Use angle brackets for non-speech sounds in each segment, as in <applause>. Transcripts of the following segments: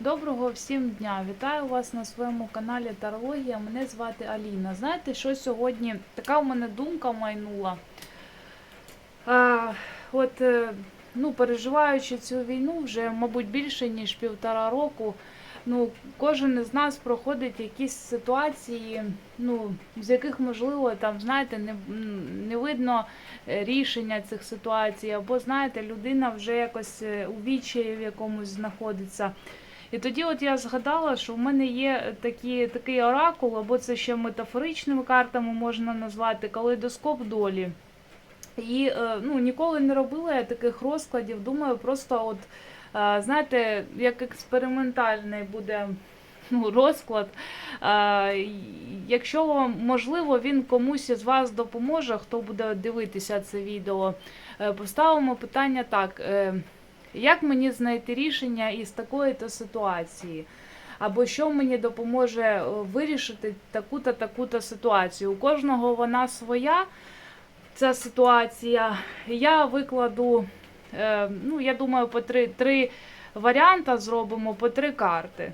Доброго всім дня! Вітаю вас на своєму каналі Тарологія. Мене звати Аліна. Знаєте, що сьогодні така в мене думка майнула. А, от, е, ну, переживаючи цю війну вже, мабуть, більше ніж півтора року. Ну, кожен із нас проходить якісь ситуації, ну, з яких, можливо, там, знаєте, не, не видно е, рішення цих ситуацій, або, знаєте, людина вже якось е, у відчаї в якомусь знаходиться. І тоді от я згадала, що в мене є такі, такий оракул, або це ще метафоричними картами можна назвати, калейдоскоп долі. І е, ну, ніколи не робила я таких розкладів. Думаю, просто от, е, знаєте, як експериментальний буде ну, розклад. Е, Якщо вам можливо, він комусь із вас допоможе, хто буде дивитися це відео, поставимо питання так. Як мені знайти рішення із такої-то ситуації? Або що мені допоможе е, вирішити таку-то таку-то ситуацію? У кожного вона своя ця ситуація. Я викладу, е, ну, я думаю, по три, три варіанти зробимо по три карти.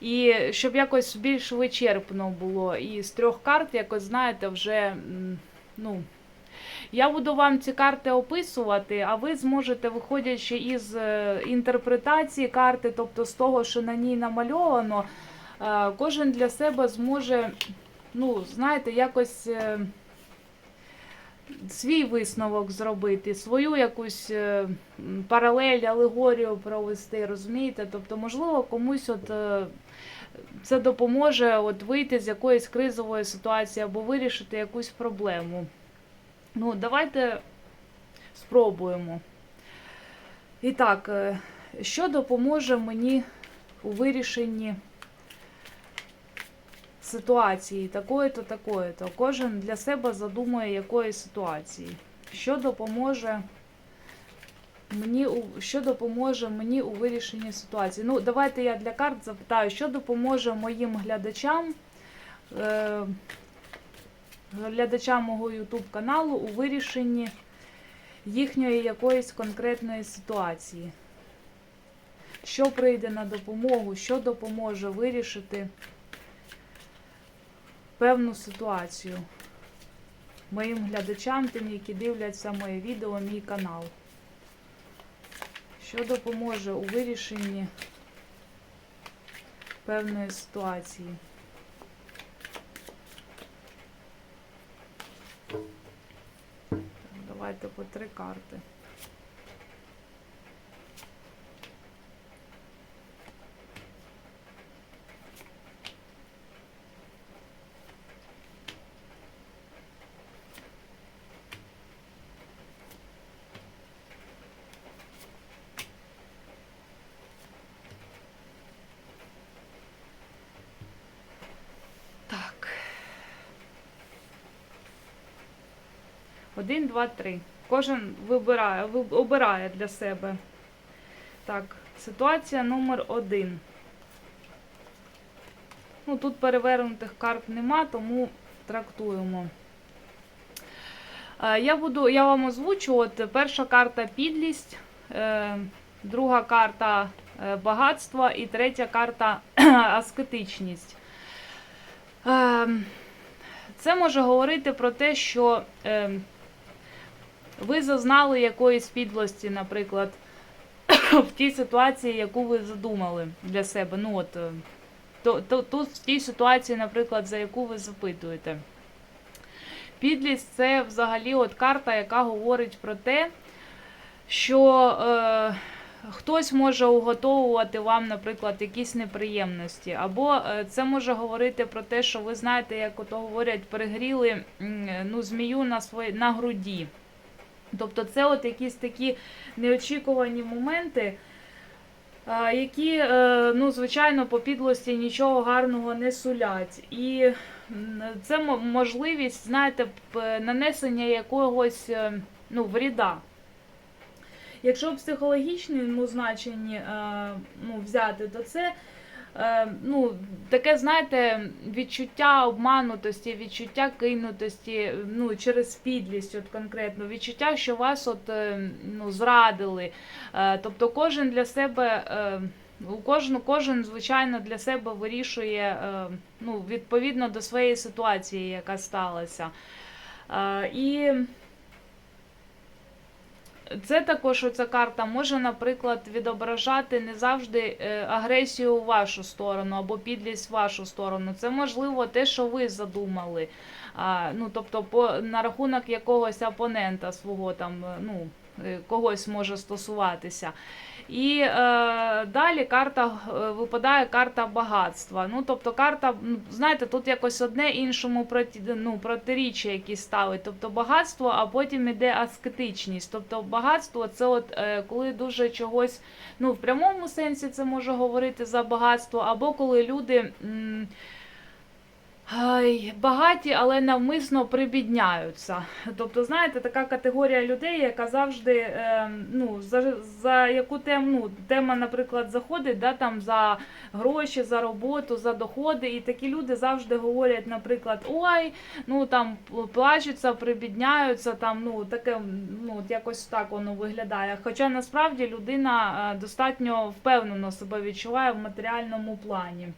І щоб якось більш вичерпно було. І з трьох карт, якось, знаєте, вже, ну. Я буду вам ці карти описувати, а ви зможете, виходячи із е, інтерпретації карти, тобто з того, що на ній намальовано, е, кожен для себе зможе, ну, знаєте, якось е, свій висновок зробити, свою якусь паралель, алегорію провести, розумієте? Тобто, можливо, комусь от. Це допоможе от вийти з якоїсь кризової ситуації або вирішити якусь проблему. Ну, давайте спробуємо. І так, е, що допоможе мені у вирішенні ситуації такої-то, такої-то? Кожен для себе задумує якої ситуації. Що допоможе мені у що допоможе мені у вирішенні ситуації? Ну, давайте я для карт запитаю, що допоможе моїм глядачам. Е, глядачам мого YouTube каналу у вирішенні їхньої якоїсь конкретної ситуації. Що прийде на допомогу, що допоможе вирішити певну ситуацію моїм глядачам, тим, які дивляться моє відео, мій канал. Що допоможе у вирішенні певної ситуації. Давайте по три карти. Один, два, три. Кожен вибирає, обирає для себе. Так, ситуація номер один. Ну, тут перевернутих карт нема, тому трактуємо. Е, Я буду, я вам озвучу, от перша карта підлість, е, друга карта е, багатство і третя карта аскетичність. Ем, Це може говорити про те, що ем, ви зазнали якоїсь підлості, наприклад, <coughs> в тій ситуації, яку ви задумали для себе. Ну, от, е, то, то, тут в тій ситуації, наприклад, за яку ви запитуєте. Підлість це взагалі от карта, яка говорить про те, що е, хтось може уготовувати вам, наприклад, якісь неприємності. Або е, це може говорити про те, що ви знаєте, як ото говорять, перегріли ну, змію на, свої, на груді. Тобто це от якісь такі неочікувані моменти, які, е, ну, звичайно, по підлості нічого гарного не сулять. І це можливість, знаєте, нанесення якогось е, ну, вріда. Якщо в психологічному значенні е, ну, взяти, то це ну, таке, знаєте, відчуття обманутості, відчуття кинутості, ну, через підлість, от конкретно, відчуття, що вас от, е, ну, зрадили. Е, тобто кожен для себе. Е, кожну, кожен, звичайно, для себе вирішує е, ну, відповідно до своєї ситуації, яка сталася. Е, і це також оця карта може, наприклад, відображати не завжди е, агресію у вашу сторону або підлість в вашу сторону. Це можливо те, що ви задумали. А, ну, тобто, по, на рахунок якогось опонента свого там, е, ну, е, когось може стосуватися. І е, далі карта е, випадає карта багатства. Ну, тобто карта, ну, знаєте, тут якось одне іншому проти, ну, протиріччя якісь ставить. Тобто багатство, а потім іде аскетичність. Тобто багатство це от е, коли дуже чогось, ну в прямому сенсі це може говорити за багатство, або коли люди. М, багаті, але навмисно прибідняються. Тобто, знаєте, така категорія людей, яка завжди е, ну, за, за яку тему, ну, тема, наприклад, заходить, да, там, за гроші, за роботу, за доходи. І такі люди завжди говорять, наприклад, ой, ну там плачуться, прибідняються, там, ну, таке, ну, якось так воно виглядає. Хоча насправді людина е, достатньо впевнено себе відчуває в матеріальному плані.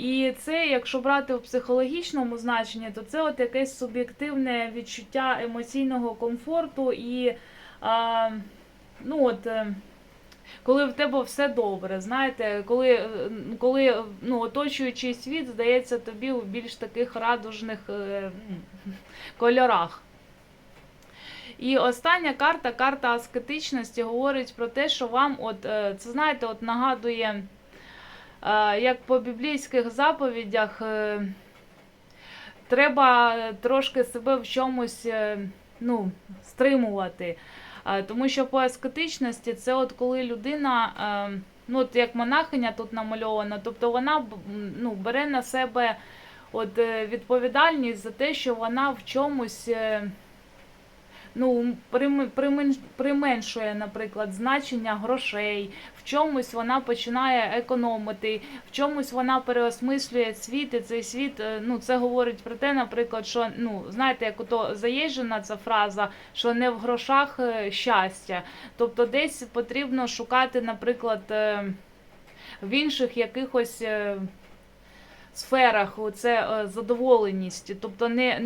І це, якщо брати в психологічному значенні, то це от якесь суб'єктивне відчуття емоційного комфорту і а, ну от. е, Коли в тебе все добре, знаєте, коли, е, коли ну, оточуючий світ здається тобі у більш таких радужних е, кольорах. І остання карта, карта аскетичності, говорить про те, що вам, от, е, це знаєте, от нагадує. Як по біблійських заповідях, е, треба трошки себе в чомусь е, ну, стримувати. Тому що по аскетичності це от коли людина, е, ну от як монахиня тут намальована, тобто вона ну, бере на себе от, відповідальність за те, що вона в чомусь. Ну, применшує, наприклад, значення грошей, в чомусь вона починає економити, в чомусь вона переосмислює світ, і цей світ, е, ну, це говорить про те, наприклад, що, ну, знаєте, як ото заїжджена ця фраза, що не в грошах е, щастя. Тобто десь потрібно шукати, наприклад, е, в інших якихось. Е, Сферах це задоволеність, тобто не,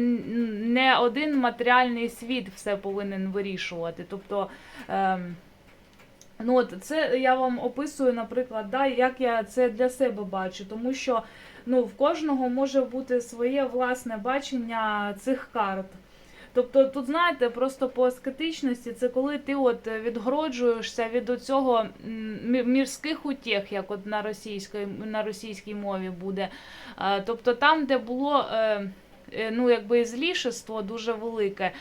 не один матеріальний світ все повинен вирішувати. Тобто, ем, ну от це я вам описую, наприклад, да, як я це для себе бачу, тому що ну, в кожного може бути своє власне бачення цих карт. Тобто, тут, знаєте, просто по аскетичності, це коли ти от відгороджуєшся від цього мірських утєх, як от на російській, на російській мові буде. Тобто там, де було. е, е, Ну, якби злішество дуже велике.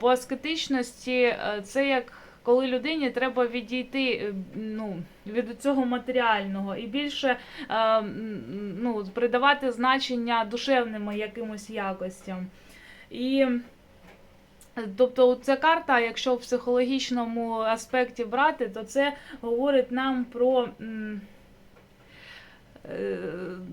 По аскетичності е, це як коли людині треба відійти ну, від цього матеріального і більше ну, придавати значення душевним якимось якостям. І Тобто ця карта, якщо в психологічному аспекті брати, то це говорить нам про. е,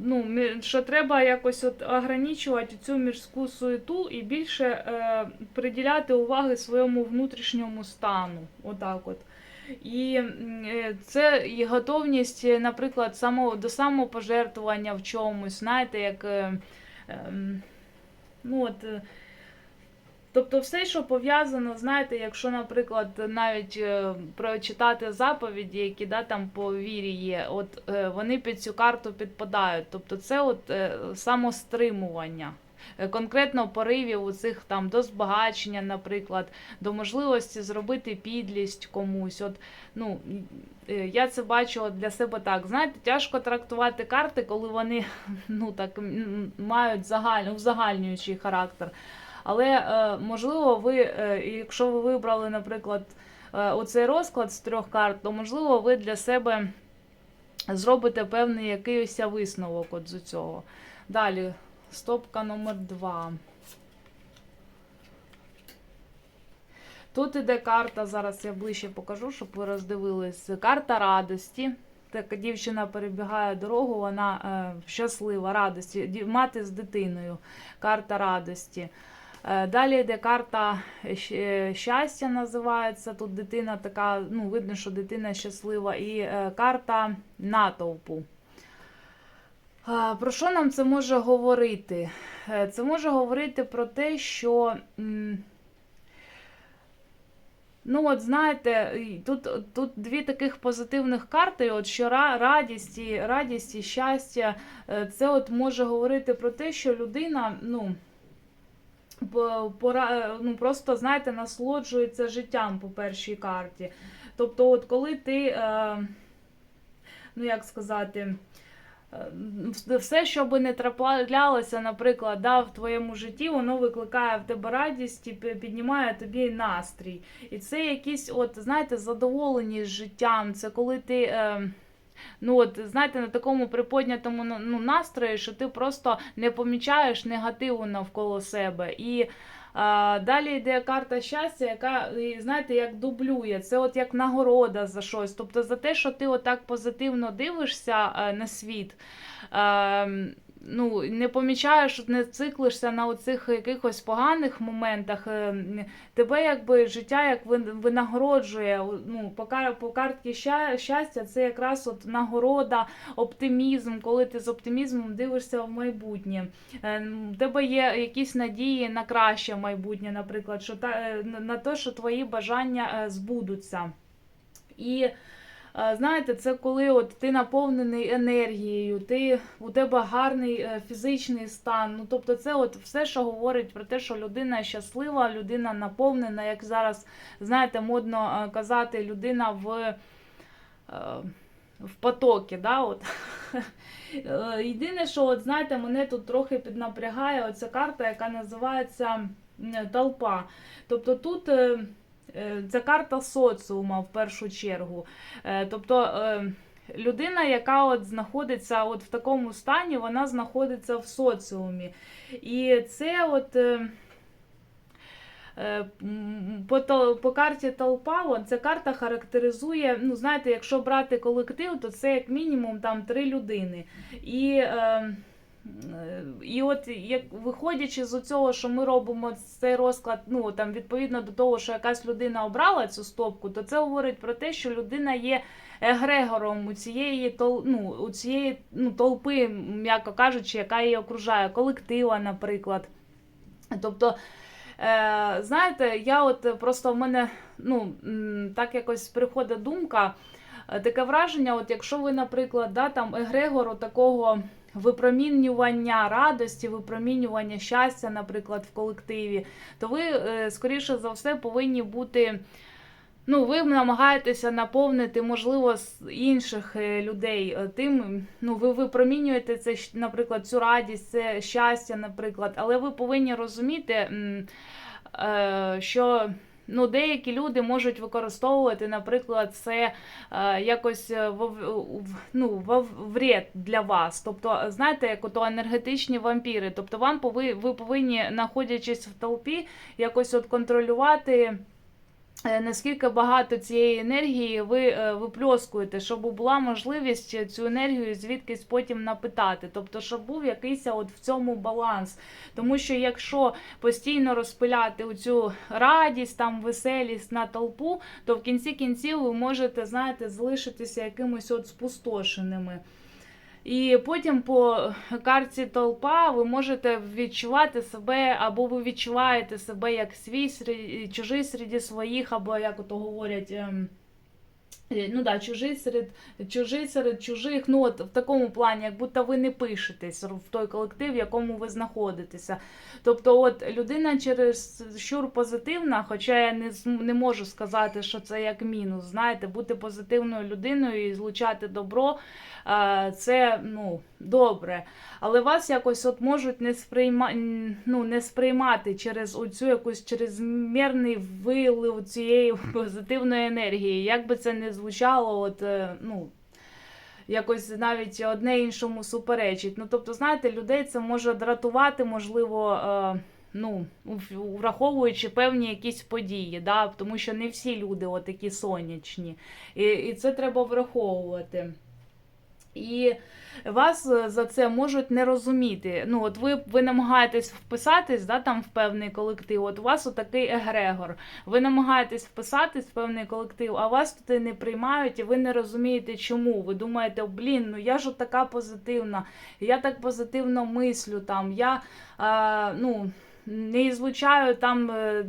Ну, що треба якось от ограничувати цю мірську суету і більше е, приділяти уваги своєму внутрішньому стану. Отак от. І е, це і готовність, наприклад, само, до самопожертвування в чомусь, знаєте, як. Е, ем, ну, от, е, Тобто все, що пов'язано, знаєте, якщо, наприклад, навіть е, прочитати заповіді, які да, там по вірі є, от е, вони під цю карту підпадають. Тобто це от е, самостримування. Е, Конкретно поривів у цих там до збагачення, наприклад, до можливості зробити підлість комусь. От, ну, е, я це бачу для себе так. Знаєте, тяжко трактувати карти, коли вони <laughs> ну, так, мають загаль, узагальнюючий характер. Але е, можливо, ви, е, якщо ви вибрали, наприклад, е, оцей розклад з трьох карт, то можливо ви для себе зробите певний якийсь висновок от з цього. Далі, стопка номер 2. Тут іде карта, зараз я ближче покажу, щоб ви роздивились. Карта радості. Така дівчина перебігає дорогу, вона е, щаслива, радості. Мати з дитиною. Карта радості. Е, Далі йде карта щастя, називається. Тут дитина така, ну, видно, що дитина щаслива, і е, карта натовпу. Е, Про що нам це може говорити? Е, Це може говорити про те, що. Ну, от знаєте, тут, тут дві таких позитивних карти, от що радість і, радість і щастя, е, це от може говорити про те, що людина, ну, пора, ну просто, знаєте, насолоджується життям по першій карті. Тобто, от коли ти, е, ну як сказати, е, все, що би не траплялося, наприклад, да, в твоєму житті, воно викликає в тебе радість і піднімає тобі настрій. І це якісь, от, знаєте, задоволеність життям. Це коли ти. Е, Ну, от, знаєте, на такому приподнятому ну, настрої, що ти просто не помічаєш негативу навколо себе. І а, далі йде карта щастя, яка, знаєте, як дублює. Це от як нагорода за щось. Тобто за те, що ти отак позитивно дивишся е, на світ. Е, Ну, не помічаєш, не циклишся на оцих якихось поганих моментах. е, Тебе якби життя як винагороджує. Ну, по, картці щастя, це якраз от нагорода, оптимізм, коли ти з оптимізмом дивишся в майбутнє. Е, м, В тебе є якісь надії на краще майбутнє, наприклад, що та, е, на- те, що твої бажання е, збудуться. І е, знаєте, це коли от ти наповнений енергією, ти, у тебе гарний е, фізичний стан. Ну, тобто, це от все, що говорить про те, що людина щаслива, людина наповнена, як зараз, знаєте, модно е, казати, людина в. е, В потокі, да, от. Єдине, що, от, знаєте, мене тут трохи піднапрягає оця карта, яка називається толпа. Тобто тут це карта соціума в першу чергу. Е, Тобто е, людина, яка от знаходиться от в такому стані, вона знаходиться в соціумі. І це от. е, е, По, по карті толпа, ця карта характеризує, ну знаєте, якщо брати колектив, то це як мінімум там три людини. І, е, е, і от як виходячи з цього, що ми робимо цей розклад, ну там відповідно до того, що якась людина обрала цю стопку, то це говорить про те, що людина є егрегором у цієї ну, у цієї ну, толпи, м'яко кажучи, яка її окружає, колектива, наприклад. Тобто. Е, знаєте, я от просто в мене ну, так якось приходить думка, е, таке враження, от якщо ви, наприклад, да, там егрегору такого випромінювання радості, випромінювання щастя, наприклад, в колективі, то ви, е, скоріше за все, повинні бути. Ну, ви намагаєтеся наповнити, можливо, з інших е, людей е, тим. Ну, ви випромінюєте це, наприклад, цю радість, це щастя, наприклад, але ви повинні розуміти, що. Ну, деякі люди можуть використовувати, наприклад, це е, якось е, в, в, ну, в вред для вас. Тобто, знаєте, як ото енергетичні вампіри. Тобто, вам пови, ви повинні, знаходячись в толпі, якось от контролювати. Е, Наскільки багато цієї енергії ви е, випльоскуєте, щоб була можливість цю енергію звідкись потім напитати. Тобто, щоб був якийсь от в цьому баланс. Тому що якщо постійно розпиляти цю радість, там веселість на толпу, то в кінці кінців ви можете, знаєте, залишитися якимось от спустошеними. І потім по карті толпа ви можете відчувати себе, або ви відчуваєте себе як свій чужий серед своїх, або як то говорять. Е, Ну да, чужий серед чужий серед чужих. Ну от в такому плані, як будто ви не пишетесь в той колектив, в якому ви знаходитеся. Тобто, от людина через щур позитивна, хоча я не не можу сказати, що це як мінус. Знаєте, бути позитивною людиною і злучати добро, е, це ну добре. Але вас якось от можуть не сприйма... ну, не сприймати через оцю якусь чрезмірний вилив цієї <laughs> позитивної енергії. Як би це не звучало, от е, ну. Якось навіть одне іншому суперечить. Ну, тобто, знаєте, людей це може дратувати, можливо, е, ну, враховуючи певні якісь події, да? тому що не всі люди отакі сонячні. І, і це треба враховувати. І вас е, за це можуть не розуміти. Ну, от ви, ви намагаєтесь вписатись да, там в певний колектив. От у вас отакий егрегор. Ви намагаєтесь вписатись в певний колектив, а вас туди не приймають, і ви не розумієте, чому. Ви думаєте, блін, ну я ж така позитивна, я так позитивно мислю там. я, а, ну, не звучаю там, е,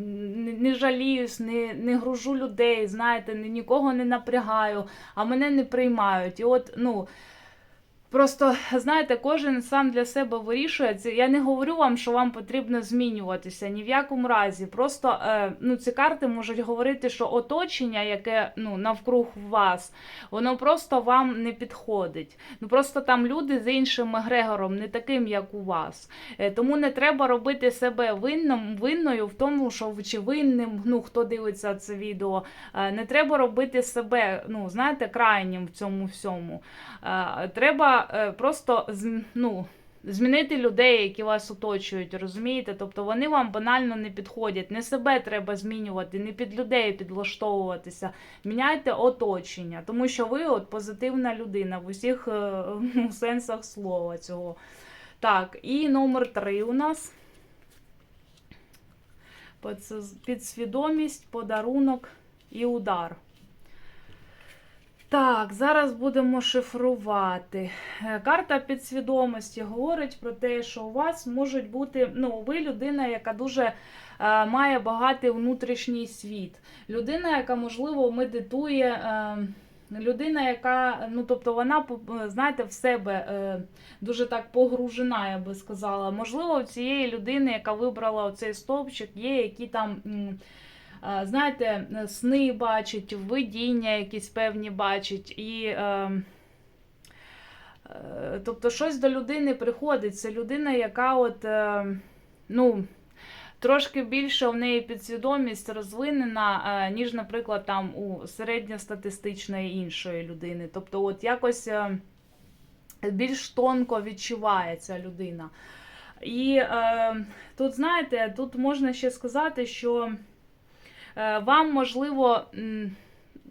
не не жаліюсь, не, не гружу людей, знаєте, ні- нікого не напрягаю, а мене не приймають. І от, ну. Просто знаєте, кожен сам для себе вирішує. Я не говорю вам, що вам потрібно змінюватися ні в якому разі. Просто е, ну, ці карти можуть говорити, що оточення, яке ну, навкруг вас, воно просто вам не підходить. Ну просто там люди з іншим егрегором, не таким, як у вас. Е, тому не треба робити себе винним, винною в тому, що чи винним, ну хто дивиться це відео. Е, не треба робити себе, ну знаєте, крайнім в цьому всьому. Треба просто зм- ну, змінити людей, які вас оточують, розумієте? Тобто вони вам банально не підходять. Не себе треба змінювати, не під людей підлаштовуватися. Міняйте оточення, тому що ви от позитивна людина в усіх е, <laughs> ну, сенсах слова цього. Так, і номер три у нас. Підсвідомість, подарунок і удар. Так, зараз будемо шифрувати. Е, Карта підсвідомості говорить про те, що у вас можуть бути, ну, ви людина, яка дуже е, має багатий внутрішній світ. Людина, яка, можливо, медитує. Е, Людина, яка, ну тобто вона, знаєте, в себе е, дуже так погружена, я би сказала. Можливо, у цієї людини, яка вибрала оцей стовпчик, є які там. м, е, Знаєте, сни бачить, видіння якісь певні бачить, і е, е, тобто щось до людини приходить. Це людина, яка от, е, ну, трошки більше в неї підсвідомість розвинена, е, ніж, наприклад, там у середньостатистичної іншої людини. Тобто, от якось е, більш тонко відчуває ця людина. І е, тут, знаєте, тут можна ще сказати, що е, вам можливо.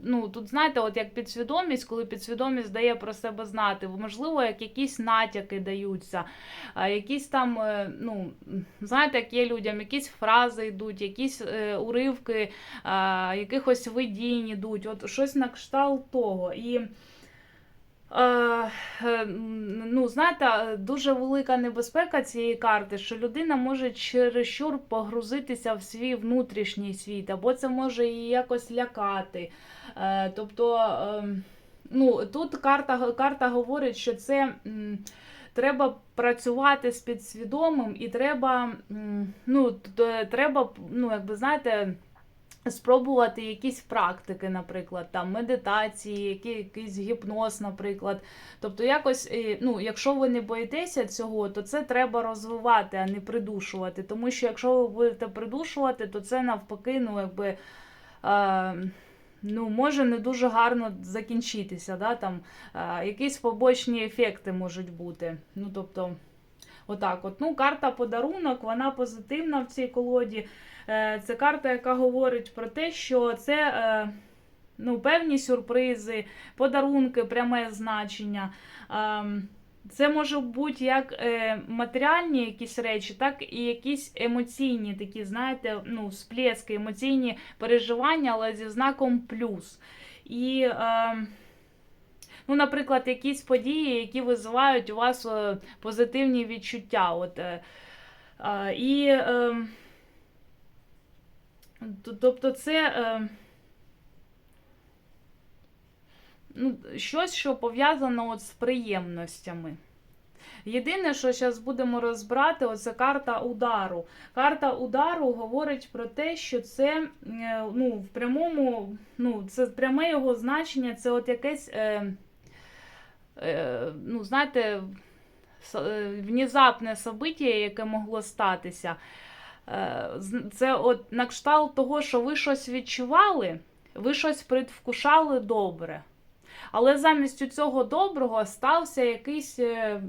Ну, тут знаєте, от як підсвідомість, коли підсвідомість дає про себе знати, можливо, як якісь натяки даються, якісь там, е, ну, знаєте, як є людям, якісь фрази йдуть, якісь е, уривки, е, якихось видінь йдуть, от щось на кшталт того. І Е, е, ну, знаєте, дуже велика небезпека цієї карти, що людина може чересчур погрузитися в свій внутрішній світ, або це може її якось лякати. Е, Тобто, е, ну, тут карта, карта говорить, що це. Треба працювати з підсвідомим, і треба, ну, треба, ну, якби знаєте, спробувати якісь практики, наприклад, там медитації, якийсь гіпноз, наприклад. Тобто, якось, е, ну, якщо ви не боїтеся цього, то це треба розвивати, а не придушувати. Тому що якщо ви будете придушувати, то це навпаки, ну, якби. Е, Ну, може не дуже гарно закінчитися, да? там, е, якісь побочні ефекти можуть бути. Ну, тобто, отак от. Ну, карта подарунок, вона позитивна в цій колоді. Е, Це карта, яка говорить про те, що це е, ну, певні сюрпризи, подарунки, пряме значення. Ем, Це може бути як е, матеріальні якісь речі, так і якісь емоційні такі, знаєте, ну, сплески, емоційні переживання, але зі знаком плюс. І, е, ну, наприклад, якісь події, які визивають у вас е, позитивні відчуття. От, е, і, е, тобто, це. Е, ну, щось, що пов'язано от з приємностями. Єдине, що зараз будемо розбирати, оце карта удару. Карта удару говорить про те, що це е, ну, в прямому, ну, це пряме його значення, це от якесь, е, ну, знаєте, е, внезапне собиття, яке могло статися. Е, Це от на кшталт того, що ви щось відчували, ви щось предвкушали добре. Але замість цього доброго стався якийсь е,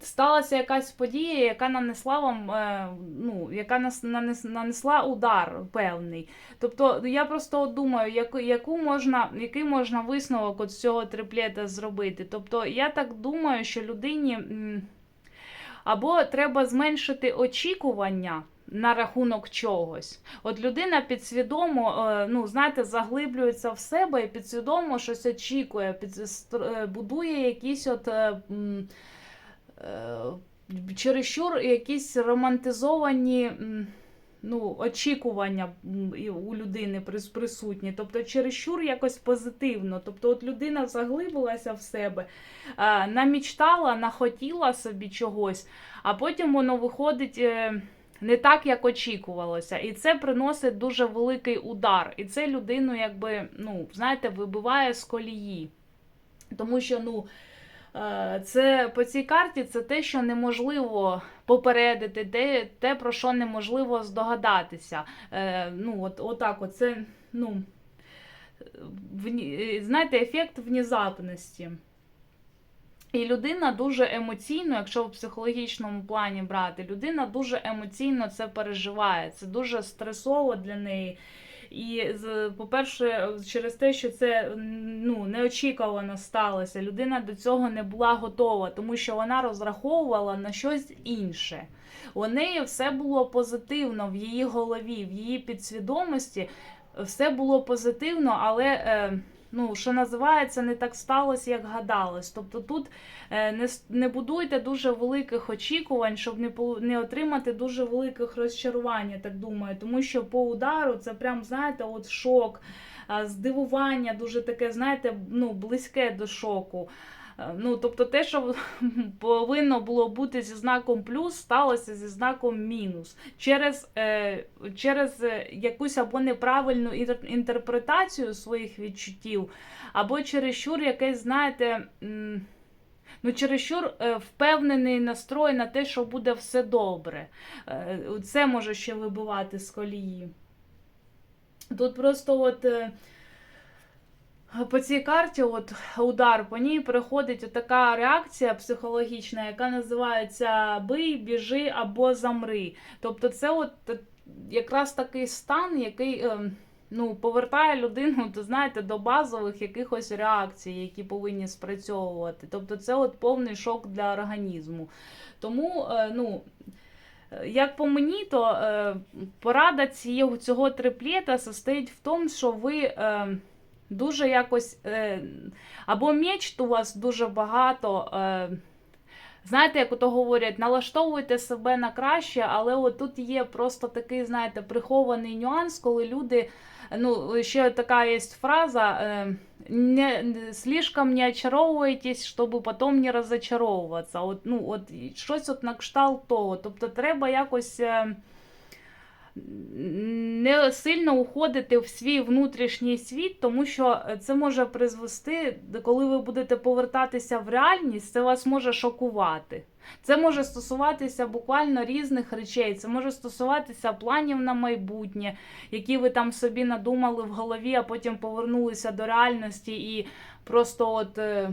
сталася якась подія, яка нанесла вам, е, ну, яка нас нанесла удар певний. Тобто я просто думаю, яку, можна, який можна висновок от цього триплета зробити. Тобто я так думаю, що людині або треба зменшити очікування. На рахунок чогось. От людина підсвідомо, е, ну, знаєте, заглиблюється в себе і підсвідомо щось очікує, під, е, будує якісь от. Е, чересчур якісь романтизовані ну, очікування у людини присутні. Тобто, чересчур якось позитивно. Тобто, от людина заглибилася в себе, е, намічтала, нахотіла собі чогось, а потім воно виходить. е, Не так, як очікувалося, і це приносить дуже великий удар. І це людину, якби, ну, знаєте, вибиває з колії. Тому що, ну, Це по цій карті це те, що неможливо попередити, те, те про що неможливо здогадатися. Е, Ну, от, отак, от це, ну, знаєте, ефект внезапності. І людина дуже емоційно, якщо в психологічному плані брати, людина дуже емоційно це переживає. Це дуже стресово для неї. І по-перше, через те, що це ну, неочікувано сталося, людина до цього не була готова, тому що вона розраховувала на щось інше. У неї все було позитивно в її голові, в її підсвідомості. Все було позитивно, але е, ну, що називається, не так сталося, як гадалось. Тобто тут е, не, не будуйте дуже великих очікувань, щоб не, не отримати дуже великих розчарувань, я так думаю. Тому що по удару це прям, знаєте, от шок, здивування, дуже таке, знаєте, ну, близьке до шоку. Ну, тобто те, що <laughs> повинно було бути зі знаком плюс, сталося зі знаком мінус. Через, е, через е, якусь або неправильну інтерпретацію своїх відчуттів, або чересчур якесь, знаєте, ну, чересчур е, впевнений настрой на те, що буде все добре. Це може ще вибивати з колії. Тут просто от. По цій карті, от удар, по ній приходить така реакція психологічна, яка називається бий, біжи або замри. Тобто, це от е, якраз такий стан, який е, ну, повертає людину, то, знаєте, до базових якихось реакцій, які повинні спрацьовувати. Тобто, це от повний шок для організму. Тому, е, ну. Як по мені, то порада цього триплета состоїть в тому, що ви дуже якось. Е, або мечт у вас дуже багато. Е, знаєте, як ото говорять, налаштовуйте себе на краще, але от тут є просто такий, знаєте, прихований нюанс, коли люди. Ну, ще така є фраза: е, не, слишком не очаровуйтесь, щоб потім не розочаровуватися. От, ну, от, щось от на кшталт того. Тобто треба якось. Не сильно уходити в свій внутрішній світ, тому що це може призвести, коли ви будете повертатися в реальність, це вас може шокувати. Це може стосуватися буквально різних речей. Це може стосуватися планів на майбутнє, які ви там собі надумали в голові, а потім повернулися до реальності і просто от. е,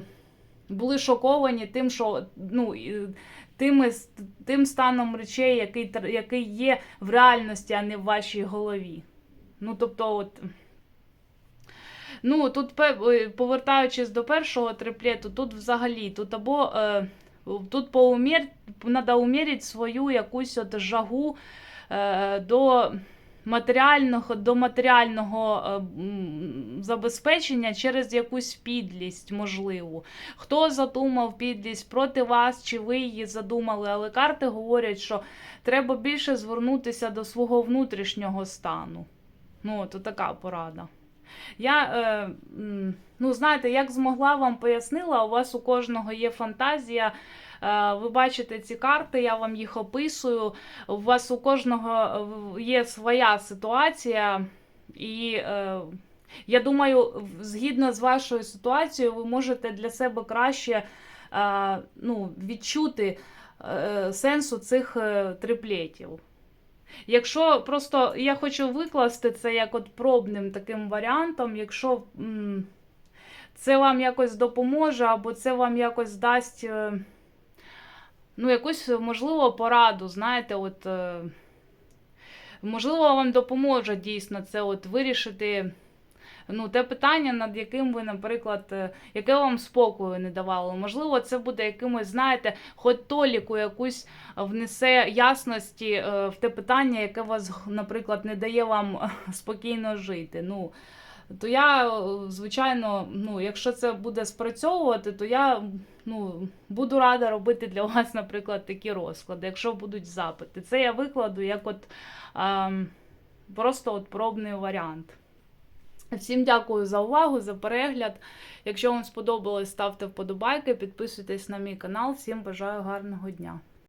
Були шоковані тим, що ну, тими, тим станом речей, який, який є в реальності, а не в вашій голові. Ну, тобто, от. Ну, тут, е, повертаючись до першого триплету, тут взагалі, тут або е, тут поумір, треба умірити свою якусь от жагу е, до матеріального, до матеріального е, забезпечення через якусь підлість, можливу. Хто задумав підлість проти вас, чи ви її задумали, але карти говорять, що треба більше звернутися до свого внутрішнього стану. Ну, от така порада. Я, е, ну, знаєте, як змогла вам пояснила, у вас у кожного є фантазія. Е, Ви бачите ці карти, я вам їх описую. У вас у кожного е, є своя ситуація, і е, я думаю, згідно з вашою ситуацією, ви можете для себе краще ну, відчути сенсу цих триплетів. Якщо просто я хочу викласти це як от пробним таким варіантом, якщо це вам якось допоможе, або це вам якось дасть ну, якусь, можливо, пораду, знаєте, от. е, Можливо, вам допоможе дійсно це от вирішити. Ну, те питання, над яким ви, наприклад, е, яке вам спокою не давало. Можливо, це буде якимось, знаєте, хоч толіку якусь внесе ясності е, в те питання, яке вас, наприклад, не дає вам <laughs> спокійно жити. Ну, то я, звичайно, ну, якщо це буде спрацьовувати, то я ну, буду рада робити для вас, наприклад, такі розклади, якщо будуть запити. Це я викладу як от ем, просто от пробний варіант. Всім дякую за увагу, за перегляд. Якщо вам сподобалось, ставте вподобайки, підписуйтесь на мій канал. Всім бажаю гарного дня.